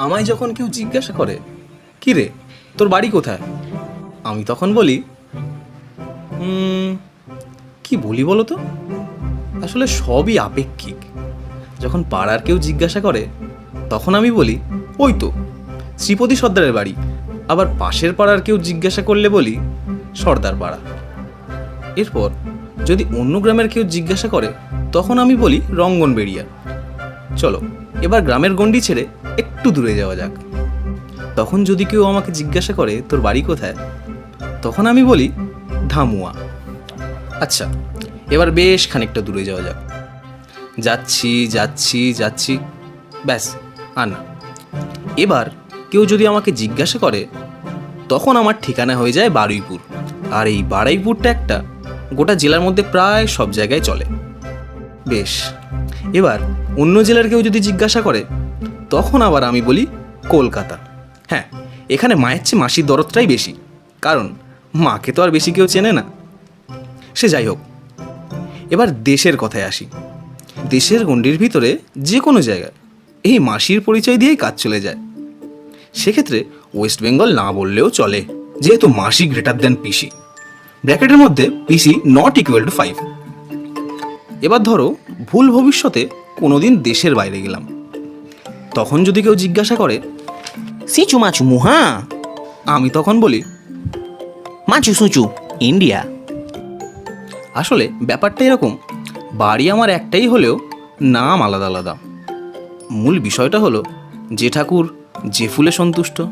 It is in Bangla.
আমায় যখন কেউ জিজ্ঞাসা করে কি রে তোর বাড়ি কোথায়? আমি তখন বলি "উম, কি বলি বলো তো আসলে সবই আপেক্ষিক। যখন পাড়ার কেউ জিজ্ঞাসা করে তখন আমি বলি ওই তো শ্রীপতি সর্দারের বাড়ি। আবার পাশের পাড়ার কেউ জিজ্ঞাসা করলে বলি সর্দার পাড়া। এরপর যদি অন্য গ্রামের কেউ জিজ্ঞাসা করে তখন আমি বলি রঙ্গন বেরিয়া চলো এবার গ্রামের গণ্ডি ছেড়ে একটু দূরে যাওয়া যাক। তখন যদি কেউ আমাকে জিজ্ঞাসা করে, তোর বাড়ি কোথায়? তখন আমি বলি, ধামুয়া। আচ্ছা এবার বেশ খানিকটা দূরে যাওয়া যাক। যাচ্ছি যাচ্ছি যাচ্ছি। ব্যাস, আর না। এবার কেউ যদি আমাকে জিজ্ঞাসা করে, তখন আমার ঠিকানা হয়ে যায় বারুইপুর। আর এই বারুইপুরটা একটা গোটা জেলার মধ্যে প্রায় সব জায়গায় চলে। বেশ, এবার অন্য জেলার কেউ যদি জিজ্ঞাসা করে, তখন আবার আমি বলি কলকাতা। হ্যাঁ এখানে মায়ের চেয়ে মাসির দরদটাই বেশি, কারণ মাকে তো আর বেশি কেউ চেনে না। সে যাই হোক, এবার দেশের কথায় আসি। দেশের গণ্ডির ভিতরে যে কোনো জায়গায় এই মাসির পরিচয় দিয়েই কাজ চলে যায়। সেক্ষেত্রে ওয়েস্ট বেঙ্গল না বললেও চলে, যেহেতু মাসি গ্রেটার দেন পিসি। ব্র্যাকেটের মধ্যে PC not equal to five এবার ধরো ভুল ভবিষ্যতে কোনোদিন দেশের বাইরে গেলাম। তখন যদি কেউ জিজ্ঞাসা করে সিচু মাচু মুহা আমি তখন বলি, মাচু সুচু, ইন্ডিয়া। আসলে ব্যাপারটা এরকম, বাড়ি আমার একটাই হলেও নাম আলাদা আলাদা। মূল বিষয়টা হলো, যে ঠাকুর যে ফুলে সন্তুষ্ট।